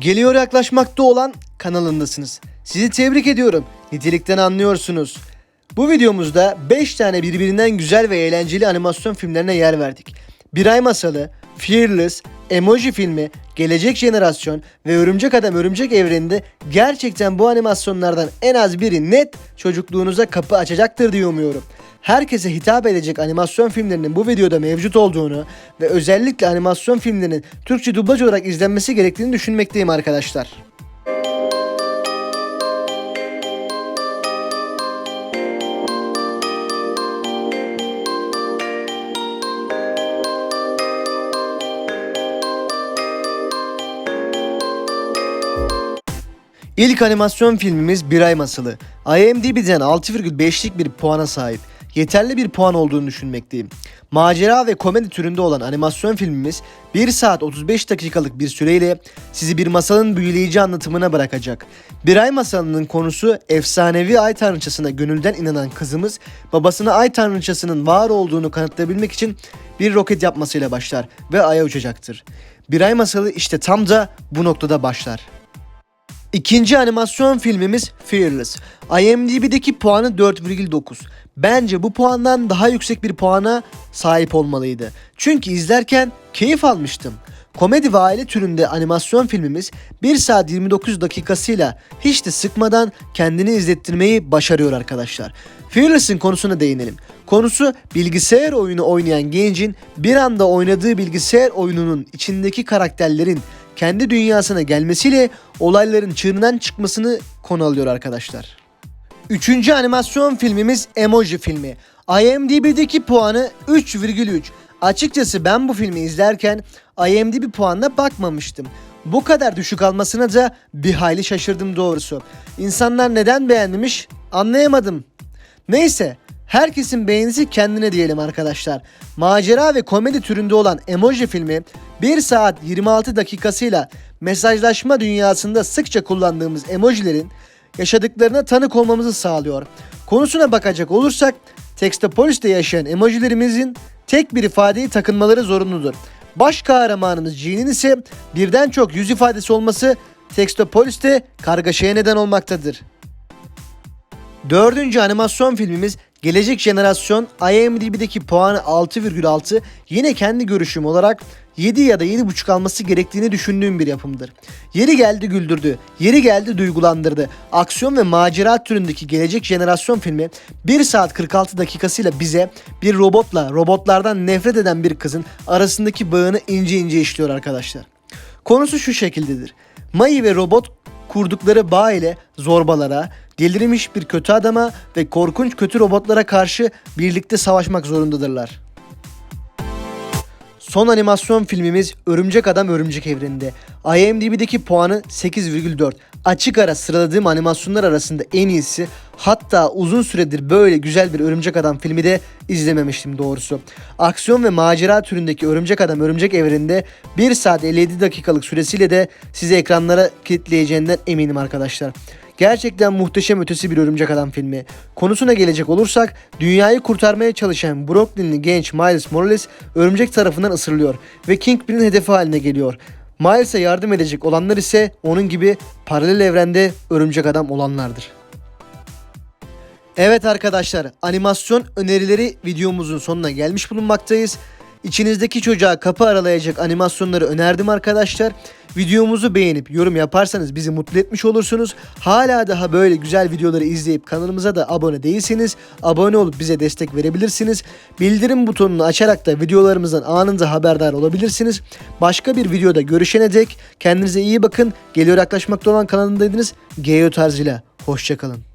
Geliyor yaklaşmakta olan kanalındasınız. Sizi tebrik ediyorum. Nitelikten anlıyorsunuz. Bu videomuzda 5 tane birbirinden güzel ve eğlenceli animasyon filmlerine yer verdik. Bir Ay Masalı, Fearless, Emoji filmi, Gelecek Jenerasyon ve Örümcek Adam Örümcek Evreni'nde gerçekten bu animasyonlardan en az biri net çocukluğunuza kapı açacaktır diye umuyorum. Herkese hitap edecek animasyon filmlerinin bu videoda mevcut olduğunu ve özellikle animasyon filmlerinin Türkçe dublaj olarak izlenmesi gerektiğini düşünmekteyim arkadaşlar. İlk animasyon filmimiz Bir Ay Masalı. IMDb'den 6,5'lik bir puana sahip. Yeterli bir puan olduğunu düşünmekteyim. Macera ve komedi türünde olan animasyon filmimiz 1 saat 35 dakikalık bir süreyle sizi bir masalın büyüleyici anlatımına bırakacak. Bir Ay Masalı'nın konusu efsanevi ay tanrıçasına gönülden inanan kızımız babasına ay tanrıçasının var olduğunu kanıtlayabilmek için bir roket yapmasıyla başlar ve aya uçacaktır. Bir Ay Masalı işte tam da bu noktada başlar. İkinci animasyon filmimiz Fearless. IMDb'deki puanı 4,9. Bence bu puandan daha yüksek bir puana sahip olmalıydı. Çünkü izlerken keyif almıştım. Komedi ve aile türünde animasyon filmimiz 1 saat 29 dakikasıyla hiç de sıkmadan kendini izlettirmeyi başarıyor arkadaşlar. Fearless'ın konusuna değinelim. Konusu bilgisayar oyunu oynayan gencin bir anda oynadığı bilgisayar oyununun içindeki karakterlerin kendi dünyasına gelmesiyle olayların çığırından çıkmasını konu alıyor arkadaşlar. Üçüncü animasyon filmimiz Emoji filmi. IMDb'deki puanı 3,3. Açıkçası ben bu filmi izlerken IMDb puanına bakmamıştım. Bu kadar düşük almasına da bir hayli şaşırdım doğrusu. İnsanlar neden beğenmemiş anlayamadım. Neyse herkesin beğenisi kendine diyelim arkadaşlar. Macera ve komedi türünde olan Emoji filmi 1 saat 26 dakikasıyla mesajlaşma dünyasında sıkça kullandığımız emojilerin yaşadıklarına tanık olmamızı sağlıyor. Konusuna bakacak olursak Textopolis'te yaşayan emojilerimizin tek bir ifadeyi takınmaları zorunludur. Baş kahramanımız Jean'in ise birden çok yüz ifadesi olması Textopolis'te kargaşaya neden olmaktadır. Dördüncü animasyon filmimiz Gelecek Jenerasyon IMDb'deki puanı 6,6 yine kendi görüşüm olarak 7 ya da 7,5 alması gerektiğini düşündüğüm bir yapımdır. Yeri geldi güldürdü, yeri geldi duygulandırdı. Aksiyon ve macera türündeki Gelecek Jenerasyon filmi 1 saat 46 dakikasıyla bize bir robotla robotlardan nefret eden bir kızın arasındaki bağını ince ince işliyor arkadaşlar. Konusu şu şekildedir. Mai ve robot kurdukları bağ ile zorbalara, delirmiş bir kötü adama ve korkunç kötü robotlara karşı birlikte savaşmak zorundadırlar. Son animasyon filmimiz Örümcek Adam Örümcek Evreni'nde. IMDb'deki puanı 8,4. Açık ara sıraladığım animasyonlar arasında en iyisi. Hatta uzun süredir böyle güzel bir Örümcek Adam filmi de izlememiştim doğrusu. Aksiyon ve macera türündeki Örümcek Adam Örümcek Evreni'nde 1 saat 57 dakikalık süresiyle de sizi ekranlara kilitleyeceğinden eminim arkadaşlar. Gerçekten muhteşem ötesi bir örümcek adam filmi. Konusuna gelecek olursak dünyayı kurtarmaya çalışan Brooklynli genç Miles Morales örümcek tarafından ısırılıyor ve Kingpin'in hedefi haline geliyor. Miles'a yardım edecek olanlar ise onun gibi paralel evrende örümcek adam olanlardır. Evet arkadaşlar animasyon önerileri videomuzun sonuna gelmiş bulunmaktayız. İçinizdeki çocuğa kapı aralayacak animasyonları önerdim arkadaşlar. Videomuzu beğenip yorum yaparsanız bizi mutlu etmiş olursunuz. Hala daha böyle güzel videoları izleyip kanalımıza da abone değilseniz abone olup bize destek verebilirsiniz. Bildirim butonunu açarak da videolarımızdan anında haberdar olabilirsiniz. Başka bir videoda görüşene dek kendinize iyi bakın. Geliyor yaklaşmakta olan kanalındaydınız. Geo tarzıyla. Hoşçakalın.